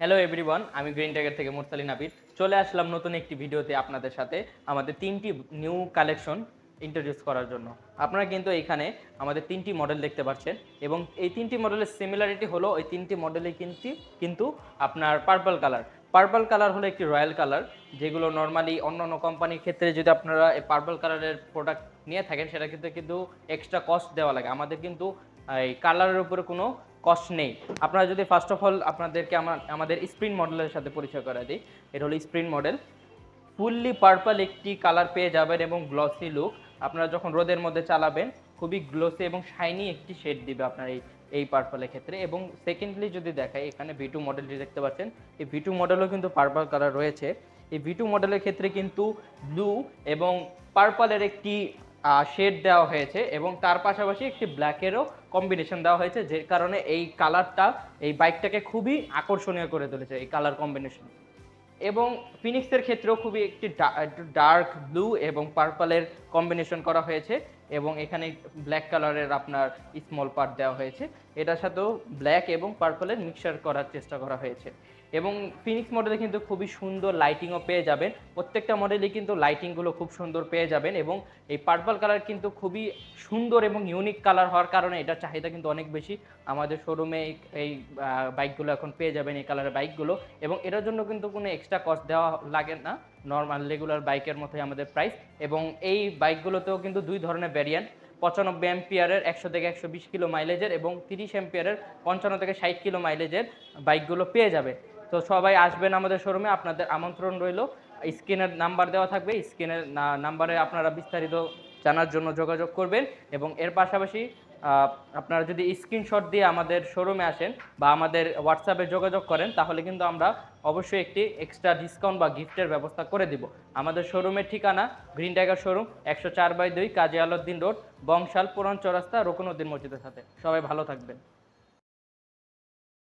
Hello everyone আমি Green Tiger থেকে মুরসালি নাবিদ। চলে আসলাম নতুন একটি ভিডিওতে আপনাদের সাথে আমাদের তিনটি নিউ কালেকশন ইন্ট্রোডিউস করার জন্য। আপনারা কিন্তু এখানে আমাদের তিনটি মডেল দেখতে পাচ্ছেন এবং এই তিনটি মডেলের সিমিলারিটি হলো ওই তিনটি মডেলে কিন্তু কিন্তু আপনার পার্পল কালার পার্পল কালার হলো একটি রয়্যাল কালার যেগুলো নর্মালি অন্য অন্য কোম্পানির ক্ষেত্রে যদি আপনারা এই পার্পল কালারের প্রোডাক্ট নিয়ে থাকেন, সেটা কিন্তু কিন্তু এক্সট্রা কস্ট দেওয়া লাগে। আমাদের কিন্তু এই কালারের উপরে কোনো কস্ট নেই। আপনারা যদি ফার্স্ট অফ অল আপনাদেরকে আমার আমাদের স্প্রিন মডেলের সাথে পরিচয় করা দিই, এটা হলো স্প্রিন মডেল ফুললি পার্পল একটি কালার পেয়ে যাবেন এবং গ্লসি লুক আপনারা যখন রোদের মধ্যে চালাবেন, খুবই গ্লোসি এবং শাইনি একটি শেড দিবে আপনার এই এই পার্পলের ক্ষেত্রে। এবং সেকেন্ডলি যদি দেখাই, এখানে ভি টু মডেলটি দেখতে পাচ্ছেন। এই ভি টু মডেলও কিন্তু পার্পল কালার রয়েছে। এই ভি টু মডেলের ক্ষেত্রে কিন্তু ব্লু এবং পার্পলের একটি শেড দেওয়া হয়েছে এবং তার পাশাপাশি একটি ব্ল্যাকেরও কম্বিনেশন দেওয়া হয়েছে, যে কারণে এই কালারটা এই বাইকটাকে খুবই আকর্ষণীয় করে তুলেছে এই কালার কম্বিনেশন এবং ফিনিক্সের ক্ষেত্রেও খুবই একটি ডার্ক ব্লু এবং পার্পলের কম্বিনেশন করা হয়েছে। এবং এখানে ব্ল্যাক কালারের আপনার স্মল পার্ট দেওয়া হয়েছে। এটার সাথেও ব্ল্যাক এবং পার্পলের মিক্সার করার চেষ্টা করা হয়েছে। এবং ফিনিক্স মডেলে কিন্তু খুবই সুন্দর লাইটিংও পেয়ে যাবেন। প্রত্যেকটা মডেলে কিন্তু লাইটিংগুলো খুব সুন্দর পেয়ে যাবেন এবং এই পার্পল কালার কিন্তু খুবই সুন্দর এবং ইউনিক কালার হওয়ার কারণে এটার চাহিদা কিন্তু অনেক বেশি। আমাদের শোরুমে এই বাইকগুলো এখন পেয়ে যাবেন এই কালারের বাইকগুলো এবং এটার জন্য কিন্তু কোনো এক্সট্রা কস্ট দেওয়া লাগে না। নর্মাল রেগুলার বাইকের মতোই আমাদের প্রাইস এবং এই বাইকগুলোতেও কিন্তু দুই ধরনের ভ্যারিয়েন্ট পঁচানব্বই এম্পিয়ারের একশো থেকে একশো বিশ কিলো মাইলেজের এবং তিরিশ এম্পিয়ারের পঞ্চান্ন থেকে ষাট কিলো মাইলেজের বাইকগুলো পেয়ে যাবে। তো সবাই আসবেন আমাদের শোরুমে আপনাদের আমন্ত্রণ রইল। স্ক্রিনের নাম্বার দেওয়া থাকবে স্ক্রিনের নাম্বারে আপনারা বিস্তারিত জানার জন্য যোগাযোগ করবেন এবং এর পাশাপাশি আপনারা যদি স্ক্রিনশট দিয়ে আমাদের শোরুমে আসেন বা আমাদের হোয়াটসঅ্যাপে যোগাযোগ করেন, তাহলে কিন্তু আমরা অবশ্যই একটি এক্সট্রা ডিসকাউন্ট বা গিফটের ব্যবস্থা করে দিব। আমাদের শোরুমের ঠিকানা গ্রিন টাইগার শোরুম একশো চার বাই দুই কাজী আলউদ্দিন রোড বংশাল পুরান চৌরাস্তা, রকুনউদ্দিন মসজিদের সাথে। সবাই ভালো থাকবেন।